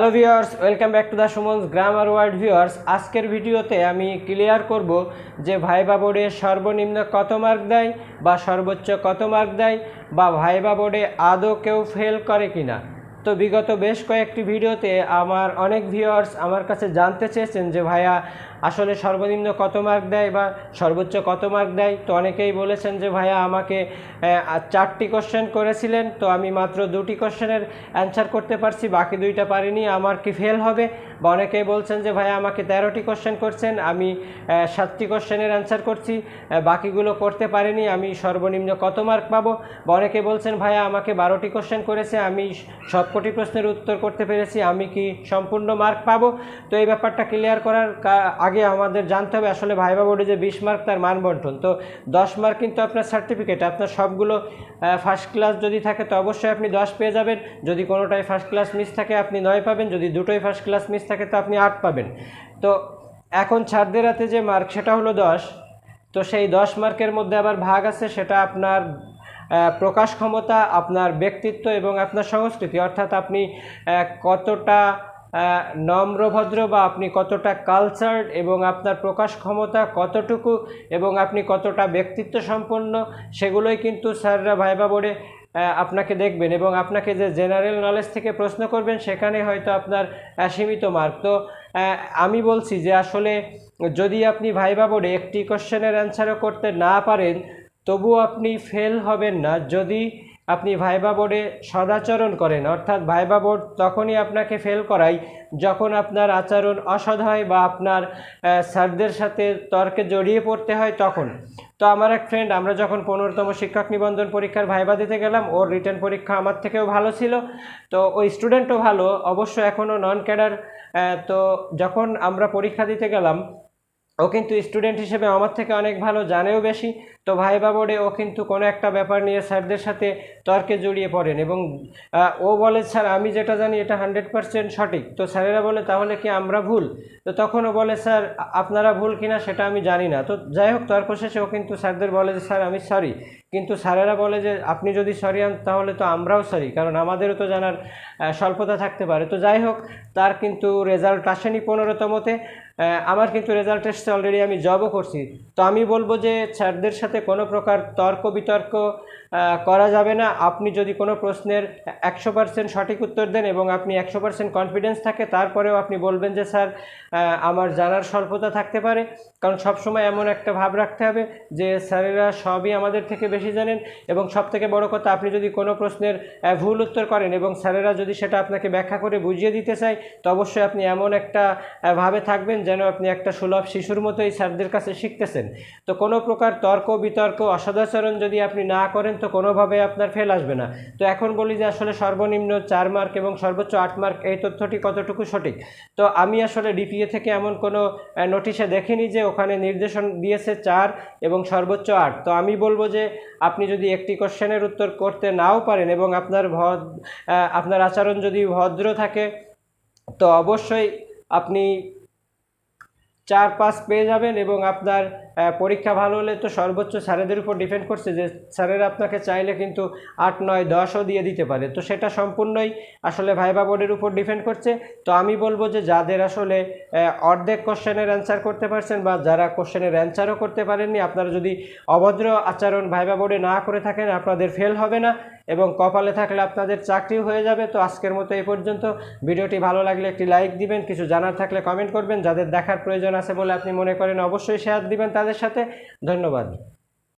Hello viewers welcome back to the Suman's grammar word viewers আজকের ভিডিওতে আমি clear করব যে ভাইবা বোর্ডে সর্বনিম্ন কত মার্ক দেয় বা সর্বোচ্চ কত মার্ক দেয় বা ভাইবা বোর্ডে আদৌ কেউ ফেল করে কিনা। তো বিগত বেশ কয়েকটি ভিডিওতে আমার অনেক ভিউয়ার্স আমার কাছে জানতে চেয়েছেন যে, ভাইয়া, আসলে সর্বনিম্ন কত মার্ক দেয় বা সর্বোচ্চ কত মার্ক দেয়? তো অনেকেই বলেছেন যে, ভাইয়া, আমাকে চারটি কোশ্চেন করেছিলেন, তো আমি মাত্র দুটি কোশ্চেনের অ্যান্সার করতে পারছি, বাকি দুইটা পারিনি, আমার কি ফেল হবে? বা অনেকেই বলছেন যে, ভাইয়া, আমাকে তেরোটি কোশ্চেন করছেন, আমি সাতটি কোশ্চেনের অ্যান্সার করছি বাকিগুলো করতে পারিনি, আমি সর্বনিম্ন কত মার্ক পাবো? বা অনেকে বলছেন, ভাইয়া, আমাকে বারোটি কোশ্চেন করেছে, আমি সবকটি প্রশ্নের উত্তর করতে পেরেছি, আমি কি সম্পূর্ণ মার্ক পাবো? তো এই ব্যাপারটা ক্লিয়ার করার আগে আমাদের জানতে হবে, আসলে ভাইবা বোর্ডে যে বিশ মার্ক তার মান বন্টন। তো দশ মার্ক কিন্তু আপনার সার্টিফিকেট আপনার সবগুলো ফার্স্ট ক্লাস যদি থাকে, তো অবশ্যই আপনি দশ পেয়ে যাবেন। যদি কোনোটাই ফার্স্ট ক্লাস মিস থাকে, আপনি নয় পাবেন। যদি দুটোই ফার্স্ট ক্লাস মিস থাকে তো আপনি আট পাবেন। তো এখন ছাড়দের হাতে যে মার্ক সেটা হলো দশ। তো সেই দশ মার্কের মধ্যে আবার ভাগ আছে, সেটা আপনার প্রকাশ ক্ষমতা, আপনার ব্যক্তিত্ব এবং আপনার সংস্কৃতি। অর্থাৎ আপনি কতটা নম্রভদ্র বা আপনি কতটা কালচার্ড এবং আপনার প্রকাশ ক্ষমতা কতটুকু এবং আপনি কতটা ব্যক্তিত্ব সম্পন্ন, সেগুলোই কিন্তু স্যাররা ভাইবা বোর্ডে আপনাকে দেখবেন এবং আপনাকে যে জেনারেল নলেজ থেকে প্রশ্ন করবেন সেখানে হয়তো আপনার সীমিত মার্ক তো আমি বলছি যে আসলে যদি আপনি ভাইবা বোর্ডে একটি কোশ্চেনের অ্যান্সারও করতে না পারেন, তবুও আপনি ফেল হবেন না। যদি আপনি ভাইবা বোর্ডে সদাচরণ করেন, অর্থাৎ ভাইবা বোর্ড তখনই আপনাকে ফেল করায় যখন আপনার আচরণ অসৎ হয় বা আপনার স্যারদের সাথে তর্কে জড়িয়ে পড়তে হয় তখন। তো আমার এক ফ্রেন্ড আমরা যখন পনেরোতম শিক্ষক নিবন্ধন পরীক্ষার ভাইবা দিতে গেলাম, ওর রিটার্ন পরীক্ষা আমার থেকেও ভালো ছিল। তো ওই স্টুডেন্টও ভালো, অবশ্য এখনও নন ক্যাডার তো যখন আমরা পরীক্ষা দিতে গেলাম, ও কিন্তু স্টুডেন্ট হিসেবে আমার থেকে অনেক ভালো, জানেও বেশি। তো ভাইবা বোর্ডে ও কিন্তু কোনো একটা ব্যাপার নিয়ে স্যারদের সাথে তর্কে জড়িয়ে পড়েন এবং ও বলে, স্যার, আমি যেটা জানি এটা হান্ড্রেড পার্সেন্ট সঠিক। তো স্যারেরা বলে, তাহলে কি আমরা ভুল? তো তখন ও বলে, স্যার, আপনারা ভুল কিনা সেটা আমি জানি না। তো যাই হোক, তর্ক শেষে ও কিন্তু স্যারদের বলে যে, স্যার, আমি সরি কিন্তু স্যারেরা বলে যে, আপনি যদি সরি আন তাহলে তো আমরাও সরি কারণ আমাদেরও তো জানার স্বল্পতা থাকতে পারে। তো যাই হোক, তার কিন্তু রেজাল্ট আসেনি পনেরোতমতে আমার কিন্তু রেজাল্ট এসছে অলরেডি আমি জবও করছি। তো আমি বলব যে, স্যারদের সাথে কোনো প্রকার তর্ক বিতর্ক করা যাবে না। আপনি যদি কোনো প্রশ্নের একশো পার্সেন্ট সঠিক উত্তর দেন এবং আপনি একশো পার্সেন্ট কনফিডেন্স থাকে, তারপরেও আপনি বলবেন যে, স্যার আমার জানার স্বল্পতা থাকতে পারে। কারণ সবসময় এমন একটা ভাব রাখতে হবে যে, স্যারেরা সবই আমাদের থেকে বেশি জানেন এবং সব থেকে বড় কথা, আপনি যদি কোনো প্রশ্নের ভুল উত্তর করেন এবং স্যারেরা যদি সেটা আপনাকে ব্যাখ্যা করে বুঝিয়ে দিতে চায়, তো অবশ্যই আপনি এমন একটা ভাবে থাকবেন যেন আপনি একটা সুলভ শিশুর মতোই স্যারদের কাছে শিখতেছেন। তো কোনো প্রকার তর্ক বিতর্ক, অসদাচরণ যদি আপনি না করেন তো কোনোভাবে আপনার ফেল আসবে না। তো এখন বলি যে আসলে সর্বনিম্ন চার মার্ক এবং সর্বোচ্চ আট মার্ক এই তথ্যটি কতটুকু সঠিক? তো আমি আসলে ডিপিএ থেকে এমন কোনো নোটিশে দেখিনি যে ওখানে নির্দেশন দিয়েছে চার এবং সর্বোচ্চ আট। তো আমি বলব যে আপনি যদি একটি কোশ্চেনের উত্তর করতে নাও পারেন এবং আপনার ভদ আপনার আচরণ যদি ভদ্র থাকে, তো অবশ্যই আপনি চার পাস পেয়ে যাবেন এবং আপনার পরীক্ষা ভালো হলে তো সর্বোচ্চ স্যারেদের উপর ডিপেন্ড করছে যে স্যারেরা আপনাকে চাইলে কিন্তু আট, নয়, দশও দিয়ে দিতে পারে। তো সেটা সম্পূর্ণই আসলে ভাইবা বোর্ডের উপর ডিপেন্ড করছে। তো আমি বলব যে যাদের আসলে অর্ধেক কোশ্চেনের অ্যান্সার করতে পারছেন বা যারা কোশ্চেনের অ্যান্সারও করতে পারেননি, আপনারা যদি অভদ্র আচরণ ভাইবা বোর্ডে না করে থাকেন, আপনাদের ফেল হবে না। এবং কপালে থাকলে আপনাদের চাকরিও হয়ে যাবে। তো আজকের মতো এই পর্যন্ত। ভিডিওটি ভালো লাগলে একটি লাইক দিবেন, কিছু জানার থাকলে কমেন্ট করবেন। যাদের দেখার প্রয়োজন আছে বলে আপনি মনে করেন, অবশ্যই শেয়ার দিবেন তাদের সাথে। ধন্যবাদ।